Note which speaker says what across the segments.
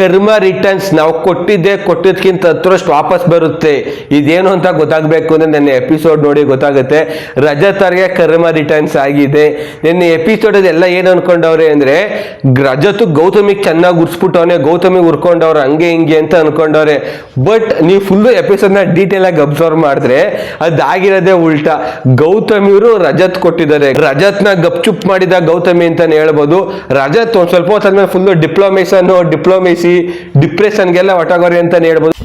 Speaker 1: ಕರ್ಮ ರಿಟರ್ನ್ಸ್ ನಾವು ಕೊಟ್ಟಿದ್ದೆ ಕೊಟ್ಟಿದ್ಕಿಂತ ಹತ್ರಷ್ಟು ವಾಪಸ್ ಬರುತ್ತೆ. ಇದೇನು ಅಂತ ಗೊತ್ತಾಗಬೇಕು ಅಂದರೆ ನನ್ನ ಎಪಿಸೋಡ್ ನೋಡಿ ಗೊತ್ತಾಗುತ್ತೆ. ರಜತರಿಗೆ ಕರ್ಮ ರಿಟರ್ನ್ಸ್ ಆಗಿದೆ. ನಿನ್ನೆ ಎಪಿಸೋಡ್ ಎಲ್ಲ ಏನು ಅನ್ಕೊಂಡವ್ರೆ ಅಂದರೆ ರಜತ್ ಗೌತಮಿಗೆ ಚೆನ್ನಾಗಿ ಉರ್ಸ್ಬಿಟ್ಟವನೆ ಗೌತಮಿ ಉರ್ಕೊಂಡವ್ರೆ ಹಂಗೆ ಹಿಂಗೆ ಅಂತ ಅನ್ಕೊಂಡವ್ರೆ. ಬಟ್ ನೀವು ಫುಲ್ಲು ಎಪಿಸೋಡ್ನ ಡೀಟೇಲ್ ಆಗಿ ಅಬ್ಸರ್ವ್ ಮಾಡಿದ್ರೆ ಅದಾಗಿರೋದೇ ಉಲ್ಟಾ. ಗೌತಮಿಯವರು ರಜತ್ ಕೊಟ್ಟಿದ್ದಾರೆ. ರಜತ್ನ ಗಪ್ಚುಪ್ ಮಾಡಿದ ಗೌತಮಿ ಅಂತಲೇ ಹೇಳ್ಬೋದು. ರಜತ್ ಒಂದು ಸ್ವಲ್ಪ ಹೊತ್ತಾದ್ಮೇಲೆ ಫುಲ್ಲು ಡಿಪ್ಲೊಮೇಶನ್ ಡಿಪ್ಲೊಮೇಸಿ ಡಿಪ್ರೆಷನ್ಗೆಲ್ಲ ಒಟಗೋರಿ ಅಂತ ಹೇಳ್ಬೋದು.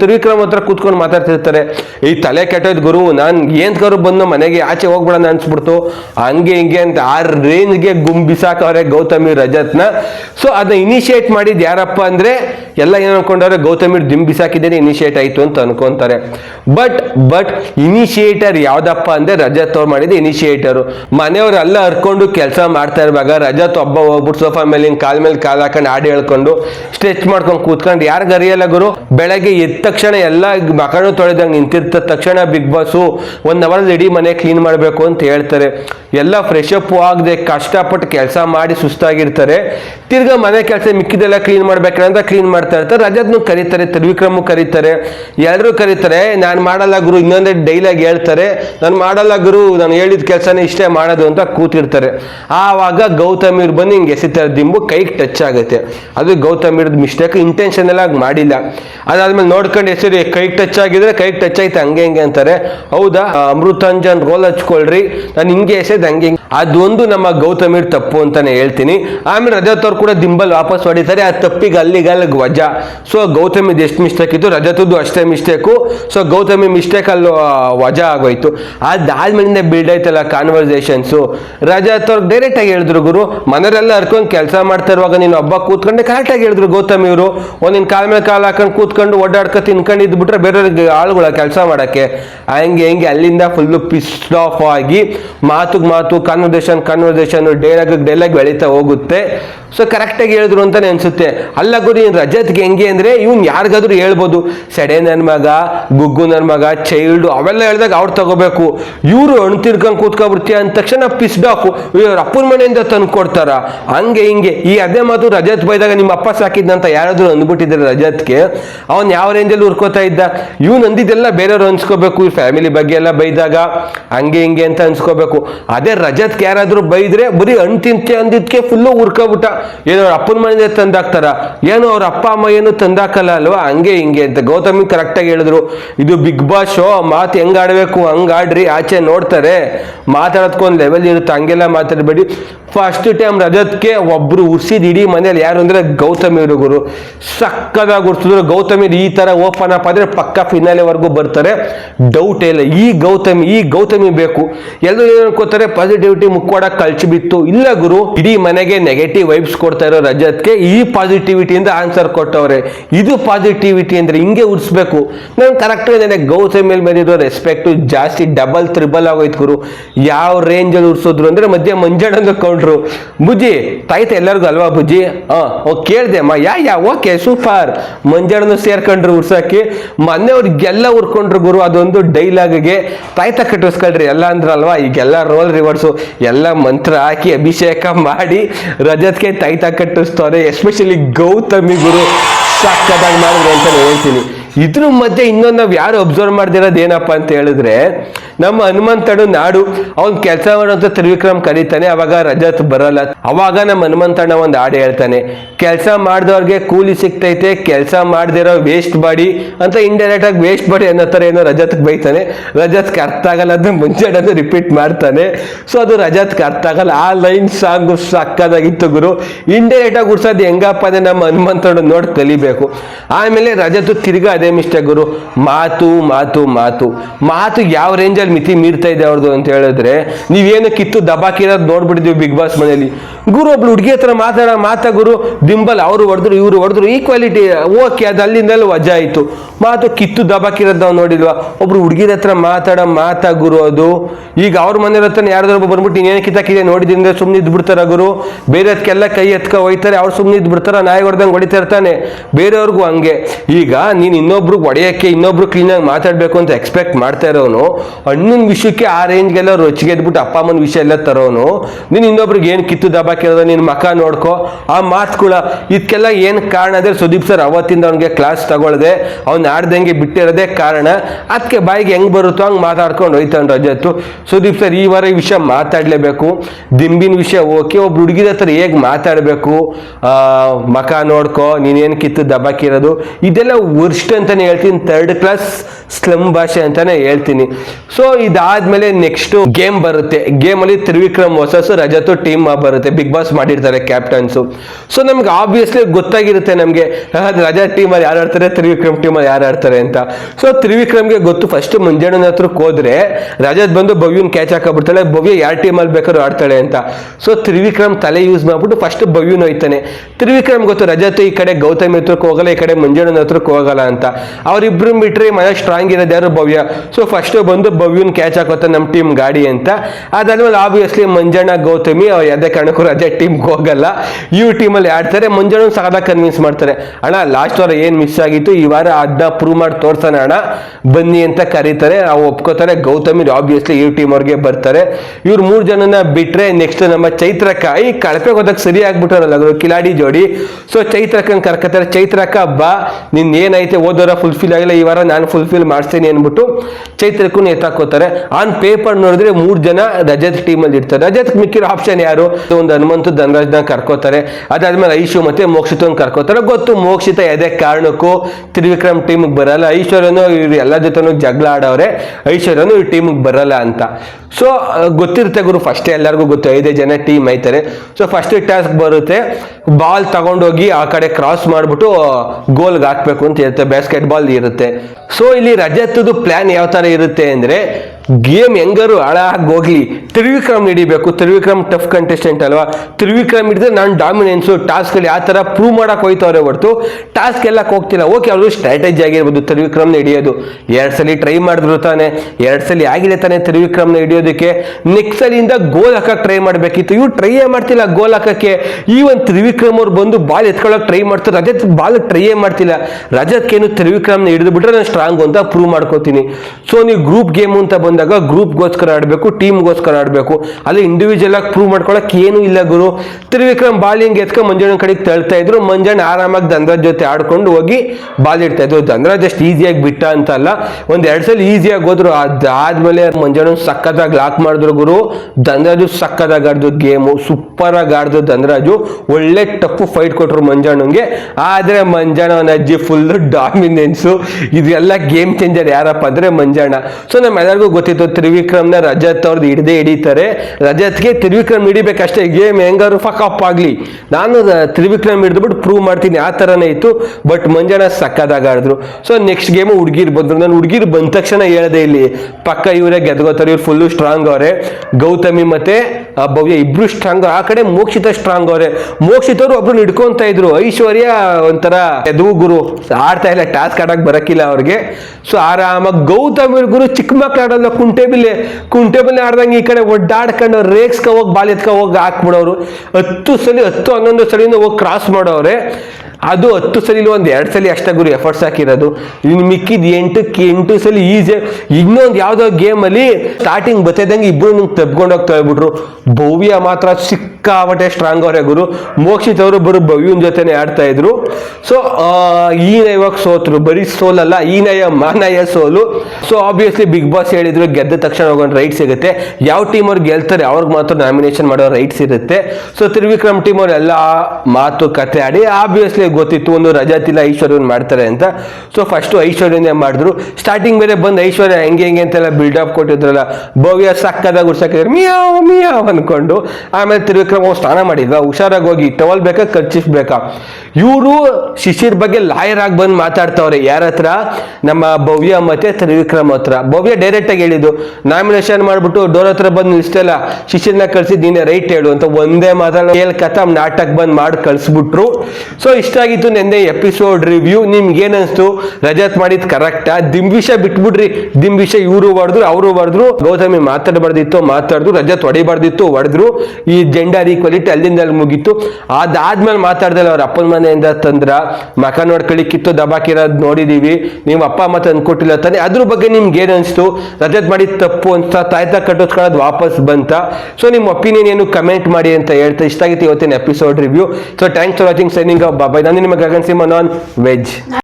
Speaker 1: ತ್ರಿವಿಕ್ರಮ್ ಹತ್ರ ಕೂತ್ಕೊಂಡು ಮಾತಾಡ್ತಿರ್ತಾರೆ, ಈ ತಲೆ ಕೆಟ್ಟೋದ್ ಗುರು, ನಾನು ಏನ್ ಕರು ಬಂದು ಮನೆಗೆ ಆಚೆ ಹೋಗ್ಬಿಡೋಣ ಅನ್ಸ್ಬಿಡ್ತು. ಹಂಗೆ ಹಿಂಗೆ ಅಂತ ಆ ರೇಂಜ್ಗೆ ಗುಂಬಿಸಾಕವ್ರೆ ಗೌತಮಿ ರಜತ್ನ. ಸೊ ಅದನ್ನ ಇನಿಷಿಯೇಟ್ ಮಾಡಿದ್ ಯಾರಪ್ಪ ಅಂದ್ರೆ ಎಲ್ಲ ಏನು ಅನ್ಕೊಂಡವ್ರೆ ಗೌತಮಿ ದಿಂಬ್ ಬಿಸಾಕಿದ್ದೇನೆ ಇನಿಷಿಯೇಟ್ ಆಯ್ತು ಅಂತ ಅನ್ಕೊಂತಾರೆ. ಬಟ್ ಬಟ್ ಇನಿಷಿಯೇಟರ್ ಯಾವ್ದಪ್ಪ ಅಂದ್ರೆ ರಜತ್ ಅವ್ರು ಮಾಡಿದ ಇನಿಷಿಯೇಟರ್ ಮನೆಯವರೆಲ್ಲ ಹರ್ಕೊಂಡು ಕೆಲಸ ಮಾಡ್ತಾ ಇರುವಾಗ ರಜತ್ ಒಬ್ಬ ಹೋಗ್ಬಿಟ್ಟು ಸೋಫಾ ಮೇಲೆ ಕಾಲ್ ಮೇಲೆ ಕಾಲ್ ಹಾಕೊಂಡು ಆಡಿ ಹೇಳ್ಕೊಂಡು ಸ್ಟ್ರೆಚ್ ಮಾಡ್ಕೊಂಡು ಕೂತ್ಕೊಂಡು ಯಾರು ಗರಿಯಲ್ಲ ಗುರು? ಬೆಳಗ್ಗೆ ಎದ್ದ ತಕ್ಷಣ ಎಲ್ಲ ಮಕ್ಕಳು ತೊಳೆದಂಗೆ ನಿಂತಿರ್ತ ತಕ್ಷಣ ಬಿಗ್ ಬಾಸು ಒನ್ ಅವರ್ ಇಡೀ ಮನೆ ಕ್ಲೀನ್ ಮಾಡಬೇಕು ಅಂತ ಹೇಳ್ತಾರೆ. ಎಲ್ಲ ಫ್ರೆಶ್ ಅಪ್ ಆಗದೆ ಕಷ್ಟಪಟ್ಟು ಕೆಲಸ ಮಾಡಿ ಸುಸ್ತಾಗಿರ್ತಾರೆ. ತಿರ್ಗ ಮನೆ ಕೆಲಸ ಮಿಕ್ಕಿದೆಲ್ಲ ಕ್ಲೀನ್ ಮಾಡ್ಬೇಕಂತ ಕ್ಲೀನ್ ಮಾಡ್ತಾ ಇರ್ತಾರೆ. ರಜತ್ನು ಕರೀತಾರೆ, ತ್ರಿವಿಕ್ರಮ್ ಕರೀತಾರೆ. ಎಲ್ಲರೂ ಕರೀತಾರೆ. ನಾನು ಮಾಡಲ್ಲ ಗುರು, ಇನ್ನೊಂದೇ ಡೈಲಾಗ್ ಹೇಳ್ತಾರೆ. ನಾನು ಮಾಡಲ್ಲ ಗುರು, ನಾನು ಹೇಳಿದ ಕೆಲಸನೇ ಇಷ್ಟೇ ಮಾಡೋದು ಅಂತ ಕೂತಿರ್ತಾರೆ. ಆವಾಗ ಗೌತಮಿರ್ ಬಂದು ಹಿಂಗೆ ಎಸಿತಾರೆ, ದಿಂಬು ಕೈಗೆ ಟಚ್ ಆಗುತ್ತೆ ಅದು ಗೌತಮಿರ್ದು ಮಿಸ್ಟೇಕ್ ಇಂಟೆನ್ಷನ್ ಎಲ್ಲ ಮಾಡಿಲ್ಲ. ಅದಾದ್ಮೇಲೆ ನೋಡ್ಕೊಂಡು ಹೆಸರು ಕೈಗೆ ಟಚ್ ಆಗಿದ್ರೆ ಕೈಗೆ ಟಚ್ ಆಯ್ತು, ಹಂಗೆ ಹಿಂಗೆ ಅಂತಾರೆ. ಹೌದಾ? ಅಮೃತಾಂಜನ್ ರೋಲ್ ಹಚ್ಕೊಳ್ರಿ. ನಾನು ಹಿಂಗೆ ಎಸೆದ್ ಹಿಂಗೆ ಅದೊಂದು ನಮ್ಮ ಗೌತಮಿರ್ ತಪ್ಪು ಅಂತಾನೆ ಹೇಳ್ತೀನಿ. ಆಮೇಲೆ ರಜತ್ ಅವ್ರು ಕೂಡ ದಿಂಬಲ್ ವಾಪಸ್ ಹೊಡಿತಾರೆ. ಆ ತಪ್ಪಿಗೆ ಅಲ್ಲಿಗೆ ಅಲ್ಲಿಗೆ ವಜಾ ಸೊ ಗೌತಮಿದು ಎಷ್ಟು ಮಿಸ್ಟೇಕ್ ಇತ್ತು ರಜತದ್ದು ಅಷ್ಟೇ ಮಿಸ್ಟೇಕು ಸೊ ಗೌತಮಿ ಮಿಸ್ಟೇಕ್ ಅಲ್ಲೂ ಆ, ವಜಾ ಆಗೋಯ್ತು. ಅದಾದ್ಮೇಲಿಂದ ಬಿಲ್ಡ್ ಆಯ್ತಲ್ಲ ಕಾನ್ವರ್ಸೇಷನ್ಸು ರಜತ್ ಡೈರೆಕ್ಟ್ ಆಗಿ ಹೇಳಿದ್ರು ಗುರು ಮನೆಯವರೆಲ್ಲ ಹರ್ಕೊಂಡು ಕೆಲಸ ಮಾಡ್ತಾ ಇರುವಾಗ ನೀನು ಹಬ್ಬ ಕೂತ್ಕೊಂಡೆ ಕರೆಕ್ಟ್ ಆಗಿ ಹೇಳಿದ್ರು ಗೌತಮಿ ಇವರು. ಒಂದಿನ ಕಾಲ ಮೇಲೆ ಕಾಲು ಹಾಕೊಂಡು ಕೂತ್ಕೊಂಡು ಓಡಾಡ್ಕೊ ತಿನ್ಕೊಂಡು ಇದ್ಬಿಟ್ರೆ ಬೇರೆಯವ್ರಿಗೆ ಆಳುಗಳ ಕೆಲಸ ಮಾಡೋಕ್ಕೆ. ಹಂಗೆ ಹೆಂಗೆ ಅಲ್ಲಿಂದ ಫುಲ್ಲು ಪಿಸ್ಡ್ ಆಫ್ ಆಗಿ ಮಾತುಗೆ ಮಾತು ಕಾನ್ವರ್ಸೇಷನ್ ಕಾನ್ವರ್ಸೇಷನ್ ಡೈಲಾಗ್ ಡೈಲಾಗ್ ಬೆಳೀತಾ ಹೋಗುತ್ತೆ. ಸೊ ಕರೆಕ್ಟಾಗಿ ಹೇಳಿದ್ರು ಅಂತಲೇ ಅನಿಸುತ್ತೆ. ಅಲ್ಲ ಗುರು ಇನ್ ರಜತ್ಗೆ ಹೆಂಗೆ ಅಂದ್ರೆ ಇವನ್ ಯಾರಿಗಾದ್ರೂ ಹೇಳ್ಬೋದು. ಸೆಡೆ ನನ್ ಮಗ, ಗುಗ್ಗು ನನ್ ಮಗ, ಚೈಲ್ಡ್ ಅವೆಲ್ಲ ಹೇಳ್ದಾಗ ಅವ್ರು ತಗೋಬೇಕು. ಇವ್ರು ಅಣ್ ತಿರ್ಕೊಂಡು ಕೂತ್ಕೊಬಿಡ್ತೀಯ ಅಂದ ತಕ್ಷಣ ಪಿಸ್ಬೇಕು ಇವ್ರ ಅಪ್ಪನ ಮನೆಯಿಂದ ತಂದು ಕೊಡ್ತಾರ. ಹಂಗೆ ಹಿಂಗೆ. ಈ ಅದೇ ಮಾತು ರಜತ್ ಬೈದಾಗ ನಿಮ್ಮ ಅಪ್ಪ ಸಾಕಿದ್ನಂತ ಯಾರಾದ್ರೂ ಅಂದ್ಬಿಟ್ಟಿದ್ರೆ ರಜತ್ಗೆ. ಅವನ್ ಯಾವ ರೇಂಜಲ್ಲಿ ಉರ್ಕೋತಾ ಇದ್ದ? ಇವ್ನು ಅಂದಿದ್ದೆಲ್ಲ ಬೇರೆಯವ್ರು ಅನ್ಸ್ಕೋಬೇಕು. ಈ ಫ್ಯಾಮಿಲಿ ಬಗ್ಗೆ ಎಲ್ಲ ಬೈದಾಗ ಹಂಗೆ ಹಿಂಗೆ ಅಂತ ಅನ್ಸ್ಕೋಬೇಕು. ಅದೇ ರಜತ್ಗೆ ಯಾರಾದ್ರೂ ಬೈದ್ರೆ ಬರೀ ಅಣ್ ತಿಂತೆ ಅಂದಿದ್ಕೆ ಫುಲ್ಲು ಹುರ್ಕೋಬಿಟ್ಟ. ಏನೋ ಅವ್ರ ಅಪ್ಪನ ಮನೆಯಿಂದ ತಂದಾಕ್ತಾರ. ಏನೋ ಅವ್ರ ಅಪ್ಪ ಅಮ್ಮ ಏನು ತಂದಾಕಲ್ಲ ಅಲ್ವಾ? ಹಂಗೆ ಹಿಂಗೆ ಅಂತ ಗೌತಮಿ ಕರೆಕ್ಟಾಗಿ ಹೇಳಿದ್ರು. ಇದು ಬಿಗ್ ಬಾಸ್ ಶೋ ಮಾತು ಹೆಂಗ್ ಆಡಬೇಕು, ಹಂಗ್ ಆಡ್ರಿ, ಆಚೆ ನೋಡ್ತಾರೆ. ಮಾತಾಡೋದ್ಕೊಂದು ಲೆವೆಲ್ ಇರುತ್ತೆ, ಹಂಗೆಲ್ಲ ಮಾತಾಡಬೇಡಿ. ಫಸ್ಟ್ ಟೈಮ್ ರಜತ್ಗೆ ಒಬ್ರು ಉರ್ಸಿದ್ ಇಡೀ ಮನೇಲಿ ಯಾರು ಅಂದ್ರೆ ಗೌತಮಿ ಹುಡುಗರು ಗುರು. ಸಕ್ಕದಾಗಿ ಉರ್ಸಿದ್ರು. ಗೌತಮಿ ಈ ತರ ಓಪನ್ ಅಪ್ ಆದ್ರೆ ಪಕ್ಕ ಫಿನಾಲೆವರೆಗೂ ಬರ್ತಾರೆ. ಡೌಟ್ ಇಲ್ಲ. ಈ ಗೌತಮಿ ಈ ಗೌತಮಿ ಬೇಕು. ಎಲ್ಲರೂ ಏನು ಅನ್ಕೋತಾರೆ? ಪಾಸಿಟಿವಿಟಿ ಮುಕ್ಕೋಡ ಕಳ್ಚಿ ಬಿತ್ತು ಇಲ್ಲ ಗುರು, ಇಡೀ ಮನೆಗೆ ನೆಗೆಟಿವ್ ವೈಬ್ಸ್ ಕೊಡ್ತಾ ಇರೋ ರಜತ್ಗೆ ಈ ಪಾಸಿಟಿವಿಟಿಯಿಂದ ಆನ್ಸರ್ ಕೊಟ್ಟವ್ರೆ. ಇದು ಪಾಸಿಟಿವಿಟಿ ಅಂದ್ರೆ ಹಿಂಗೆ ಉರ್ಸ್ಬೇಕು. ನಾನು ಕರೆಕ್ಟ್ ಇದ್ದೇನೆ ಗೌತಮಿ ಮೇಲೆ ಬಂದಿರೋ ರೆಸ್ಪೆಕ್ಟ್ ಜಾಸ್ತಿ ಡಬಲ್ ತ್ರಿಬಲ್ ಆಗೋಯ್ತು ಗುರು. ಯಾವ ರೇಂಜಲ್ಲಿ ಉರ್ಸೋದ್ರು ಅಂದ್ರೆ ಮಧ್ಯೆ ಮಂಜಾಡಂದು ಕೌಂಟ್ರು ಬುಜ್ಜಿ, ತಾಯ್ತ ಎಲ್ಲರಿಗೂ ಅಲ್ವಾ ಬುಜ್ಜಿ? ಹಾಂ ಓ, ಕೇಳ್ದೆ ಅಮ್ಮ, ಯಾ ಯಾ, ಓಕೆ, ಸೂಪರ್. ಮಂಜಾಣನು ಸೇರ್ಕೊಂಡ್ರು ಉರ್ಸಕ್ಕೆ ಮನೆಯವ್ರಿಗೆಲ್ಲ ಉರ್ಕೊಂಡ್ರು ಗುರು, ಅದೊಂದು ಡೈಲಾಗ್ಗೆ. ತಾಯ್ತ ಕಟ್ಟಿಸ್ಕೊಳ್ರಿ, ಎಲ್ಲ ಅಂದ್ರಲ್ವಾ? ಈಗೆಲ್ಲ ರೋಲ್ ರಿವರ್ಸು ಎಲ್ಲ ಮಂತ್ರ ಹಾಕಿ ಅಭಿಷೇಕ ಮಾಡಿ ರಜತ್ಗೆ ತಾಯ್ತ ಕಟ್ಟಿಸ್ತಾರೆ ಎಸ್ಪೆಷಲಿ ಗೌತಮಿ ಗುರು. ಸಕ್ಕದಾಗಿ ಮಾಡಿದ್ರು ಅಂತ ಹೇಳ್ತೀನಿ. ಇದ್ರ ಮಧ್ಯೆ ಇನ್ನೊಂದು ನಾವು ಯಾರು ಅಬ್ಸರ್ವ್ ಮಾಡ್ದಿರೋದು ಏನಪ್ಪ ಅಂತ ಹೇಳಿದ್ರೆ, ನಮ್ಮ ಹನುಮಂತಣ್ಣ ನಾಡು, ಅವ್ನ್ ಕೆಲಸ ಮಾಡೋಂಥ ತ್ರಿವಿಕ್ರಮ್ ಕರೀತಾನೆ, ಅವಾಗ ರಜತ್ ಬರಲ್ಲ. ಅವಾಗ ನಮ್ಮ ಹನುಮಂತಣ್ಣ ಒಂದು ಹಾಡು ಹೇಳ್ತಾನೆ, ಕೆಲಸ ಮಾಡಿದವ್ರಿಗೆ ಕೂಲಿ ಸಿಗ್ತೈತೆ, ಕೆಲಸ ಮಾಡದಿರೋ ವೇಸ್ಟ್ ಬಾಡಿ ಅಂತ ಇಂಡೈರೆಕ್ಟ್ ಆಗಿ ವೇಸ್ಟ್ ಬಾಡಿ ಅನ್ನೋ ಥರ ಏನೋ ರಜತ್ಗೆ ಬೈತಾನೆ. ರಜತ್ಗೆ ಅರ್ಥ ಆಗಲ್ಲ, ಅದನ್ನ ಮುಂಚೆ ರಿಪೀಟ್ ಮಾಡ್ತಾನೆ. ಸೊ ಅದು ರಜತ್ಗೆ ಅರ್ಥ ಆಗಲ್ಲ. ಆ ಲೈನ್ ಸಾಂಗು ಸಕ್ಕದಾಗಿತ್ತು ಗುರು. ಇಂಡೈರೆಕ್ಟ್ ಆಗಿ ಉಡ್ಸೋದು ಹೆಂಗಪ್ಪ ಅಂದ್ರೆ ನಮ್ಮ ಹನುಮಂತಣ್ಣ ನೋಡಿ ಕಲಿಬೇಕು. ಆಮೇಲೆ ರಜತ್ ತಿರ್ಗಾ ಅದೇ ಮಿಸ್ಟೇಕ್ ಗುರು, ಮಾತು ಮಾತು ಮಾತು. ಮಾತು ಯಾವ ರೇಂಜಲ್ಲಿ ಮಿತಿ ಮೀರ್ತಾ ಇದೆ ಅವ್ರದ್ದು ಅಂತ ಹೇಳಿದ್ರೆ, ನೀವೇನು ಕಿತ್ತು ದಬಾಕಿರೋದು ನೋಡ್ಬಿಟ್ಟಿದ್ದೀವಿ ಬಿಗ್ ಬಾಸ್ ಮನೇಲಿ ಗುರು ಒಬ್ಳು ಹುಡುಗಿ ಹತ್ರ ಮಾತಾಡೋ ಮಾತಾ ಗುರು, ದಿಂಬಲ್ ಅವರು ಹೊಡೆದ್ರು, ಇವರು ಹೊಡೆದ್ರು ಈಕ್ವಾಲಿಟಿ ಓಕೆ ಅದು ಅಲ್ಲಿಂದಲೂ ವಜಾ ಆಯಿತು. ಮಾತು ಕಿತ್ತು ದಬಾಕಿರೋದು ನಾವು ನೋಡಿಲ್ವಾ? ಒಬ್ರು ಹುಡುಗಿರ ಹತ್ರ ಮಾತಾಡೋ ಮಾತಾ ಗುರು ಅದು. ಈಗ ಅವ್ರ ಮನೆಯವ್ರ ಹತ್ರ ಯಾರ್ದಾರು ಬಂದ್ಬಿಟ್ಟು ಇನ್ನೇನು ಕಿತ್ತಾಕಿದೆ ನೋಡಿದ್ರೆ ಸುಮ್ಮನೆ ಇದ್ಬಿಡ್ತಾರ ಗುರು? ಬೇರೆ ಅದಕ್ಕೆಲ್ಲ ಕೈ ಎತ್ಕ ಹೋಯ್ತಾರೆ ಅವ್ರು ಸುಮ್ಮನೆ ಇದ್ಬಿಡ್ತಾರ? ನಾಯಿ ಹೊಡೆದಂಗೆ ಹೊಡಿತಾ ಇರ್ತಾನೆ. ಬೇರೆಯವ್ರಿಗೂ ಹಂಗೆ. ಈಗ ನೀನು ಇನ್ನೊಂದು ಇನ್ನೊಬ್ರು ಹೊಡೆಯಕ್ಕೆ ಇನ್ನೊಬ್ರು ಕ್ಲೀನಾಗಿ ಮಾತಾಡಬೇಕು ಅಂತ ಎಕ್ಸ್ಪೆಕ್ಟ್ ಮಾಡ್ತಾ ಇರೋನು, ಅಣ್ಣನ ವಿಷಯಕ್ಕೆ ಆ ರೇಂಜ್ಗೆಲ್ಲ ರೊಚ್ಚಿಗೆ ಎದ್ಬಿಟ್ಟು ಅಪ್ಪ ಅಮ್ಮನ ವಿಷಯ ಎಲ್ಲ ತರೋನು. ನೀನು ಇನ್ನೊಬ್ರಿಗೆ ಏನು ಕಿತ್ತು ದಬಾಕಿರೋದು ನಿನ್ನ ಮಕ ನೋಡ್ಕೊ. ಆ ಮಾತುಗಳ ಇದಕ್ಕೆಲ್ಲ ಏನು ಕಾರಣ ಅಂದರೆ ಸುದೀಪ್ ಸರ್ ಅವತ್ತಿಂದ ಅವನಿಗೆ ಕ್ಲಾಸ್ ತಗೊಳ್ಳದೆ ಅವ್ನು ಆಡ್ದಂಗೆ ಬಿಟ್ಟಿರೋದೇ ಕಾರಣ. ಅದಕ್ಕೆ ಬಾಯಿಗೆ ಹೆಂಗೆ ಬರುತ್ತೋ ಹಂಗೆ ಮಾತಾಡ್ಕೊಂಡು ಹೋಯ್ತಾನೆ ರಜತ್ತು ಸುದೀಪ್ ಸರ್ ಈ ವಾರ ಈ ವಿಷಯ ಮಾತಾಡಲೇಬೇಕು. ದಿಂಬಿನ ವಿಷಯ ಓಕೆ ಒಬ್ಬ ಹುಡುಗಿದ ಹತ್ರ ಹೇಗೆ ಮಾತಾಡಬೇಕು? ಮಕ ನೋಡ್ಕೊ ನೀನೇನು ಕಿತ್ತು ದಬಾಕಿರೋದು ಇದೆಲ್ಲ ವರ್ಸ್ಟ್ ಅಂತಾನೆ ಹೇಳ್ತೀನಿ ಥರ್ಡ್ ಕ್ಲಾಸ್ ಸ್ಲಮ್ ಭಾಷೆ ಅಂತಾನೆ ಹೇಳ್ತೀನಿ. ಸೊ ಇದಾದ್ಮೇಲೆ ನೆಕ್ಸ್ಟ್ ಗೇಮ್ ಬರುತ್ತೆ. ಗೇಮಲ್ಲಿ ತ್ರಿವಿಕ್ರಮ್ ಹೊಸಸು ರಜತು ಟೀಮ್ ಬರುತ್ತೆ. ಬಿಗ್ ಬಾಸ್ ಮಾಡಿರ್ತಾರೆ ಕ್ಯಾಪ್ಟನ್ಸು ಸೊ ನಮ್ಗೆ ಆಬ್ವಿಯಸ್ಲಿ ಗೊತ್ತಾಗಿರುತ್ತೆ ನಮಗೆ ರಜಾ ಟೀಮಲ್ಲಿ ಯಾರು ಆಡ್ತಾರೆ? ತ್ರಿವಿಕ್ರಮ್ ಟೀಮಲ್ಲಿ ಯಾರು ಆಡ್ತಾರೆ? ಅಂತ. ಸೊ ತ್ರಿವಿಕ್ರಮ್ಗೆ ಗೊತ್ತು ಫಸ್ಟ್ ಮುಂಜಾನೆ ಹತ್ರಕ್ಕೆ ಹೋದ್ರೆ ರಜತ್ ಬಂದು ಭವ್ಯನ್ ಕ್ಯಾಚ್ ಹಾಕಬಿಡ್ತಾಳೆ. ಭವ್ಯ ಯಾರ ಟೀಮಲ್ಲಿ ಬೇಕಾದ್ರೂ ಆಡ್ತಾಳೆ ಅಂತ. ಸೊ ತ್ರಿವಿಕ್ರಮ್ ತಲೆ ಯೂಸ್ ಮಾಡ್ಬಿಟ್ಟು ಫಸ್ಟ್ ಭವ್ಯನ್ ಹೋಯ್ತಾನೆ. ತ್ರಿವಿಕ್ರಮ್ ಗೊತ್ತು ರಜತ್ ಈ ಕಡೆ ಗೌತಮ್ ಹತ್ರಕ್ಕೆ ಹೋಗಲ್ಲ, ಈ ಕಡೆ ಮಂಜಣ್ಣನ ಹತ್ರಕ್ಕೆ ಹೋಗಲ್ಲ ಅಂತ. ಅವ್ರಿಬ್ರು ಬಿಟ್ರೆ ಮನೆ ಸ್ಟ್ರಾಂಗ್ ಇರೋದು ಯಾರು ಭವ್ಯ? ಸೊ ಫಸ್ಟ್ ಬಂದು ಭವ್ಯನ್ ಕ್ಯಾಚ್ ಹಾಕೋತ ನಮ್ಮ ಟೀಮ್ ಗಾಡಿ ಅಂತ. ಅದಾದ್ಮೇಲೆ ಆಬ್ವಿಯಸ್ಲಿ ಮಂಜಣ್ಣ, ಗೌತಮಿ, ಅವ್ರು ಯಾವುದೇ ಕಾರಣಕ್ಕೂ ರಜೆ ಟೀಮ್ಗೆ ಹೋಗಲ್ಲ. ಇವ್ ಟೀಮಲ್ಲಿ ಆಡ್ತಾರೆ. ಮಂಜಣ್ಣ ಸಾಧ ಕನ್ವಿನ್ಸ್ ಮಾಡ್ತಾರೆ. ಅಣ್ಣ ಲಾಸ್ಟ್ ವಾರ ಏನು ಮಿಸ್ ಆಗಿತ್ತು? ಈ ವಾರ ಅದನ್ನ ಪ್ರೂವ್ ಮಾಡಿ ತೋರ್ಸೋಣ ಅಣ್ಣ. ಬನ್ನಿ ಅಂತ ಕರೀತಾರೆ. ನಾವು ಒಪ್ಕೋತಾರೆ. ಗೌತಮಿ ಆಬ್ವಿಯಸ್ಲಿ ಈ ಟೀಮ್ ಅವ್ರಿಗೆ ಬರ್ತಾರೆ. ಇವ್ರು ಮೂರು ಜನನ ಬಿಟ್ರೆ ನೆಕ್ಸ್ಟ್ ನಮ್ಮ ಚೈತ್ರಕ್ಕ. ಈ ಕಳಪೆ ಹೋದಕ್ಕೆ ಸರಿ ಆಗ್ಬಿಟ್ಟಾರಲ್ಲ ಕಿಲಾಡಿ ಜೋಡಿ. ಸೊ ಚೈತ್ರಕ್ಕನ ಕರ್ಕತಾರೆ ಚೈತ್ರಕ್ಕ, ಬಾ. ನಿನ್ನ ಏನೈತೆ ಓದೋರ ಫುಲ್ಫಿಲ್ ಆಗಿಲ್ಲ, ಈ ವಾರ ನಾನು ಫುಲ್ಫಿಲ್ ಮಾಡಿಸ್ತೀನಿ ಅಂದ್ಬಿಟ್ಟು ಚೈತ್ರಕ್ಕೂ ಎತ್ತಾಕೋತಾರೆ ಆನ್ ಪೇಪರ್ ನೋಡಿದ್ರೆ ಮೂರು ಜನ ರಜತ್ ಟೀಮಲ್ಲಿ ಇರ್ತಾರೆ. ರಜತ್ ಮಿಕ್ಕಿರೋ ಆಪ್ಷನ್ ಯಾರು? ಒಂದು ಹನುಮಂತು, ಧನರಾಜ್ನ ಕರ್ಕೋತಾರೆ. ಅದಾದ್ಮೇಲೆ ಐಶು ಮತ್ತೆ ಮೋಕ್ಷಿತನ ಕರ್ಕೋತಾರೆ. ಗೊತ್ತು ಮೋಕ್ಷಿತ ಯಾವುದೇ ಕಾರಣಕ್ಕೂ ತ್ರಿವಿಕ್ರಮ್ ಟೀಮಿಗೆ ಬರಲ್ಲ. ಐಶ್ವರ್ಯನು ಇವ್ರು ಎಲ್ಲ ಜೊತೆನೂ ಜಗಳ ಆಡೋರೆ. ಐಶ್ವರ್ಯನು ಈ ಟೀಮಿಗೆ ಬರಲ್ಲ ಅಂತ. ಸೊ ಗೊತ್ತಿರುತ್ತೆ ಗುರು ಫಸ್ಟ್ ಎಲ್ಲರಿಗೂ ಗೊತ್ತು. ಐದೇ ಜನ ಟೀಮ್ ಐತಾರೆ. ಸೊ ಫಸ್ಟ್ ಟಾಸ್ಕ್ ಬರುತ್ತೆ. ಬಾಲ್ ತಗೊಂಡೋಗಿ ಆ ಕಡೆ ಕ್ರಾಸ್ ಮಾಡಿಬಿಟ್ಟು ಗೋಲ್ಗೆ ಹಾಕ್ಬೇಕು ಅಂತ ಹೇಳ್ತಾರೆ. ಇರುತ್ತೆ ಬ್ಯಾಸ್ಕೆಟ್ ಬಾಲ್ ಇರುತ್ತೆ. ಸೊ ಇಲ್ಲಿ ರಜತದ್ದು ಪ್ಲಾನ್ ಯಾವ ತರ ಇರುತ್ತೆ ಅಂದರೆ ಗೇಮ್ ಹೆಂಗಾರು ಹಾಳಾಗಿ ಹೋಗ್ಲಿ, ತ್ರಿವಿಕ್ರಮ್ ಹಿಡಿಬೇಕು. ತ್ರಿವಿಕ್ರಮ್ ಟಫ್ ಕಂಟೆಸ್ಟೆಂಟ್ ಅಲ್ವಾ? ತ್ರಿವಿಕ್ರಮ್ ಹಿಡಿದ್ರೆ ನಾನು ಡಾಮಿನೆನ್ಸು ಟಾಸ್ಕಲ್ಲಿ ಆ ಥರ ಪ್ರೂವ್ ಮಾಡೋಕೆ ಹೋಯ್ತವ್ರೆ ಹೊರತು ಟಾಸ್ಕ್ ಎಲ್ಲ ಹೋಗ್ತಿಲ್ಲ. ಓಕೆ ಅವರು ಸ್ಟ್ರಾಟಜಿ ಆಗಿರ್ಬೋದು, ತ್ರಿವಿಕ್ರಮ್ನ ಹಿಡಿಯೋದು. ಎರಡು ಸಲ ಟ್ರೈ ಮಾಡಿದ್ರು ತಾನೆ. ಎರಡು ಸಲ ಆಗಿದೆ ತಾನೆ ತ್ರಿವಿಕ್ರಮ್ನ ಹಿಡಿಯೋದಕ್ಕೆ. ನೆಕ್ಸ್ಟ್ ಸಲಿಂದ ಗೋಲ್ ಹಾಕಕ್ಕೆ ಟ್ರೈ ಮಾಡಬೇಕಿತ್ತು. ಇವ್ರು ಟ್ರೈಯೇ ಮಾಡ್ತಿಲ್ಲ ಗೋಲ್ ಹಾಕಕ್ಕೆ. ಈ ಒಂದು ತ್ರಿವಿಕ್ರಮ್ ಅವ್ರು ಬಂದು ಬಾಲ್ ಎತ್ಕೊಳ್ಳೋಕೆ ಟ್ರೈ ಮಾಡ್ತಾರೆ ರಜತ್ ಬಾಲ್ ಟ್ರೈಯೇ ಮಾಡ್ತಿಲ್ಲ. ರಜತ್ಕೇನು ತ್ರಿವಿಕ್ರಮ್ನ ಹಿಡಿದು ಬಿಟ್ರೆ ನಾನು ಸ್ಟ್ರಾಂಗ್ ಅಂತ ಪ್ರೂವ್ ಮಾಡ್ಕೋತೀನಿ. ಸೊ ನೀವು ಗ್ರೂಪ್ ಗೇಮ್ ಅಂತ ಬಂದಾಗ ಗ್ರೂಪ್ಗೋಸ್ಕರ ಆಡಬೇಕು, ಟೀಮ್ಗೋಸ್ಕರ ಆಡಬೇಕು. ಅಲ್ಲಿ ಇಂಡಿವಿಜುವಲ್ ಆಗಿ ಪ್ರೂವ್ ಮಾಡ್ಕೊಳಕ್ ಏನು ಇಲ್ಲ ಗುರು. ತ್ರಿವಿಕ್ರಮ್ ಬಾಲಿಂಗ್ ಎತ್ಕೊಂಡು ಮಂಜಣ್ಣ ಕಡೆಗೆ ತಳ್ತಾ ಇದ್ರು. ಮಂಜಣ್ಣ ಆರಾಮಾಗಿ ಧನ್ರಾಜ್ ಜೊತೆ ಆಡ್ಕೊಂಡು ಹೋಗಿ ಬಾಲ್ ಇಡ್ತಾ ಇದ್ರು. ಧನರಾಜ್ ಅಷ್ಟು ಈಸಿಯಾಗಿ ಬಿಟ್ಟ ಅಂತ ಅಲ್ಲ. ಒಂದ್ ಎರಡ್ ಸಲ ಈಸಿಯಾಗಿ ಹೋದ್ರು. ಅದಾದ್ಮೇಲೆ ಮಂಜಣ್ಣ ಸಕ್ಕತ್ತಾಗಿ ಲಾಕ್ ಮಾಡಿದ್ರು ಗುರು. ಧನ್ರಾಜು ಸಕ್ಕತ್ತಾಗಿ ಆಡ್ದು ಗೇಮು ಸೂಪರ್ ಆಗಿ ಆಡ್ದು ಧನ್ರಾಜು. ಒಳ್ಳೆ ಟಫ್ ಫೈಟ್ ಕೊಟ್ರು ಮಂಜಣ್ಣಂಗೆ ಆದ್ರೆ ಮಂಜಣ್ಣನ ಅಜ್ಜಿ ಫುಲ್ ಡಾಮಿನೆನ್ಸು ಇದೆಲ್ಲ ಗೇಮ್ ಚೇಂಜರ್ ಯಾರಪ್ಪ ಅಂದ್ರೆ ಮಂಜಣ್ಣ. ಸೊ ನಮ್ಮೆಲ್ಲರಿಗೂ ಗೊತ್ತಿತ್ತು ತ್ರಿವಿಕ್ರಮ್ನ ರಜತ್ ಅವ್ರದ್ದು ಹಿಡಿದೇ ಹಿಡಿತಾರೆ. ರಜತ್ಗೆ ತ್ರಿವಿಕ್ರಮ್ ಹಿಡಿಬೇಕಷ್ಟೇ. ಗೇಮ್ ಹೆಂಗಾರು ಫಕ್ ಅಪ್ ಆಗ್ಲಿ. ನಾನು ತ್ರಿವಿಕ್ರಮ್ ಹಿಡಿದ್ಬಿಟ್ಟು ಪ್ರೂವ್ ಮಾಡ್ತೀನಿ. ಆ ಥರನೇ ಇತ್ತು. ಬಟ್ ಮಂಜಣ್ಣ ಸಕ್ಕದಾಗ ಆಡಿದ್ರು. ಸೊ ನೆಕ್ಸ್ಟ್ ಗೇಮು ಹುಡುಗಿರು ಬಂದ್ರು. ನಾನು ಹುಡುಗಿರು ಬಂದ ತಕ್ಷಣ ಹೇಳಿದೆ ಇಲ್ಲಿ. ಪಕ್ಕ ಇವರೇ ಗೆದ್ಕೋತಾರೆ. ಇವ್ರು ಫುಲ್ಲು ಸ್ಟ್ರಾಂಗ್ ಅವರೇ. ಗೌತಮಿ ಮತ್ತೆ ಭವ್ಯ ಇಬ್ರು ಸ್ಟ್ರಾಂಗ್ ಆ ಕಡೆ ಮೋಕ್ಷಿತ ಸ್ಟ್ರಾಂಗ್ ಅವರೇ. ಮೋಕ್ಷಿತವ್ರು ಒಬ್ರು ಹಿಡ್ಕೊಂತ ಇದ್ರು. ಐಶ್ವರ್ಯ ಒಂಥರ ಎದುವು ಗುರು. ಆಡ್ತಾ ಇಲ್ಲ. ಟಾಸ್ಕ್ ಆಡಕ್ ಬರಕಿಲ್ಲ ಅವ್ರಿಗೆ. ಸೊ ಆರಾಮಾಗಿ ಗೌತಮಿ ಗುರು ಚಿಕ್ಕ ಆಡೋಲ್ಲ ಕುಂಟೆ ಬಿಲ್ಲೆ ಕುಂಟೆ ಬಿಲ್ಲೆ ಆಡ್ದಂಗೆ ಈ ಕಡೆ ಒಡ್ಡಾಡ್ಕೊಂಡು ರೇಕ್ಸ್ಕ ಹೋಗಿ ಬಾಲ್ ಎತ್ಕ ಹೋಗಿ ಹಾಕ್ಬಿಡೋರು. ಹತ್ತು ಸಲ, ಹತ್ತು ಹನ್ನೊಂದು ಸಲಿಂದ ಹೋಗಿ ಕ್ರಾಸ್ ಮಾಡೋರೆ ಅದು ಹತ್ತು ಸಲ ಒಂದು ಎರಡು ಸಲ ಅಷ್ಟೇ ಗುರು ಎಫರ್ಟ್ಸ್ ಹಾಕಿರೋದು. ಇನ್ನು ಮಿಕ್ಕಿದ ಎಂಟಕ್ಕೆ ಎಂಟು ಸಲ ಈಸಿ ಇನ್ನೊಂದು ಯಾವುದೋ ಗೇಮಲ್ಲಿ ಸ್ಟಾರ್ಟಿಂಗ್ ಬತ್ತಿದಂಗೆ ಇಬ್ಬರು ನಿಮ್ಗೆ ತಬ್ಕೊಂಡು ಹೋಗ್ತಾ ಹೋಗ್ಬಿಟ್ರು. ಭವ್ಯ ಮಾತ್ರ ಸಿಕ್ಕಾಪಟ್ಟೆ ಸ್ಟ್ರಾಂಗ್ ಅವರೇ ಗುರು. ಮೋಕ್ಷಿತ್ ಅವರು ಬರು ಭವ್ಯನ ಜೊತೆನೆ ಆಡ್ತಾ ಇದ್ರು. ಸೊ ಈ ಇವಾಗ ಸೋತರು. ಬರೀ ಸೋಲಲ್ಲ, ಈ ಈನಯ ಮಾನಯ ಸೋಲು. ಸೊ ಆಬ್ವಿಯಸ್ಲಿ ಬಿಗ್ ಬಾಸ್ ಹೇಳಿದ್ರು, ಗೆದ್ದ ತಕ್ಷಣ ಹೋಗೋಣ ರೈಟ್ ಸಿಗುತ್ತೆ. ಯಾವ ಟೀಮ್ ಅವ್ರು ಗೆಲ್ತಾರೆ ಅವ್ರಿಗೆ ಮಾತ್ರ ನಾಮಿನೇಷನ್ ಮಾಡೋ ರೈಟ್ಸ್ ಇರುತ್ತೆ. ಸೊ ತ್ರಿವಿಕ್ರಮ್ ಟೀಮ್ ಅವ್ರೆಲ್ಲ ಮಾತು, ಕತೆ ಆಡಿ ಆಬ್ವಿಯಸ್ಲಿ ಗೊತ್ತಿತ್ತು, ಒಂದು ರಜಾತಿಲ್ಲ ಐಶ್ವರ್ಯನ್ ಮಾಡ್ತಾರೆ ಅಂತ. ಸೊ ಫಸ್ಟು ಐಶ್ವರ್ಯನೇ ಮಾಡಿದ್ರು. ಸ್ಟಾರ್ಟಿಂಗ್ ಬೇರೆ ಬಂದು ಐಶ್ವರ್ಯ ಹೆಂಗೆ ಹೆಂಗೆ ಅಂತೆಲ್ಲ ಬಿಲ್ಡಪ್ ಕೊಟ್ಟಿದ್ರಲ್ಲ. ಭವ್ಯ ಸಕ್ಕದಾಗ ಉಡ್ಸಕ್ಕೆ ಮಿಯಾವ್ ಮಿಯಾವ್ ಅನ್ಕೊಂಡು ಆಮೇಲೆ ತ್ರಿವಿಕ್ರಮ ಸ್ನಾನ ಮಾಡಿದ್ವಾ. ಹುಷಾರಾಗಿ ಹೋಗಿ ಟವಲ್ ಬೇಕಾ ಖರ್ಚಿಸ್ ಬೇಕಾ? ಇವರು ಶಿಶಿರ್ ಬಗ್ಗೆ ಲಾಯರ್ ಆಗಿ ಬಂದು ಮಾತಾಡ್ತಾವ್ರೆ. ಯಾರ ಹತ್ರ? ನಮ್ಮ ಭವ್ಯ ಮತ್ತೆ ತ್ರಿವಿಕ್ರಮ ಹತ್ರ. ಭವ್ಯ ಡೈರೆಕ್ಟ್ ಆಗಿ ಹೇಳಿದ್ದು, ನಾಮಿನೇಷನ್ ಮಾಡ್ಬಿಟ್ಟು ಡೋರ್ ಹತ್ರ ಬಂದು ಇಷ್ಟೆಲ್ಲ ಶಿಶಿರ್ನ ಕಳ್ಸಿ ನೀನೆ ರೈಟ್ ಹೇಳು ಅಂತ ಒಂದೇ ಮಾತಾಡ ಏಲ್ ಕಥ ನಾಟಕ್ ಬಂದ್ ಮಾಡಿ ಕಳ್ಸಿಬಿಟ್ರು. ಸೊ ಇಷ್ಟ ಇಷ್ಟಾಗಿತ್ತು ನೆನ್ನೆ ಎಪಿಸೋಡ್ ರಿವ್ಯೂ ನಿಮ್ಗೆ ಏನಿಸ್ತು ರಜತ್ ಮಾಡಿದ್ ಕರೆಕ್ಟಾ ದಿಂಬಿಷ ಬಿಟ್ಬಿಡ್ರಿ. ದಿಂಬಿಷ ಇವರು ಹೊಡೆದ್ರು, ಅವರು ಹೊಡೆದ್ರು. ಗೌತಮಿ ಮಾತಾಡಬಾರ್ದಿತ್ತು, ಮಾತಾಡಿದ್ರು. ರಜತ್ ಹೊಡಿಬಾರ್ದಿತ್ತು, ಹೊಡೆದ್ರು. ಈ ಜೆಂಡರ್ ಈಕ್ವಾಲಿಟಿ ಅಲ್ಲಿಂದ ಅಲ್ಲಿ ಮುಗೀತು ಅದಾದ್ಮೇಲೆ ಮಾತಾಡ್ದಲ್ಲ ಅವ್ರ ಅಪ್ಪನ ಮನೆಯಿಂದ ತಂದ್ರ ಮಕ ನೋಡ್ಕೊಳ್ಳಿ ಕಿತ್ತು ದಬಾಕಿರೋದು ನೋಡಿದೀವಿ. ನೀವು ಅಪ್ಪ ಅಮ್ಮ ತಂದು ಕೊಟ್ಟಿಲ್ಲ ತಾನೆ. ಅದ್ರ ಬಗ್ಗೆ ನಿಮ್ಗೆ ಏನ್ ಅನ್ಸ್ತು ರಜತ್ ಮಾಡಿದ ತಪ್ಪು ಅಂತ ತಾಯ್ತ ಕಟ್ಟಿಸ್ಕೊಳ್ಳೋದು ವಾಪಸ್ ಬಂತ? ಸೊ ನಿಮ್ಮ ಒಪಿನಿಯನ್ ಏನು? ಕಮೆಂಟ್ ಮಾಡಿ ಅಂತ ಹೇಳ್ತಾ ಇಷ್ಟ ಆಗಿತ್ತು ಇವತ್ತಿನ episode review so thanks for watching signing bye-bye ನಾನು ನಿಮ್ಮ ಗಗನ್ ಸಿಂಹ ನಾನ್ ವೆಜ್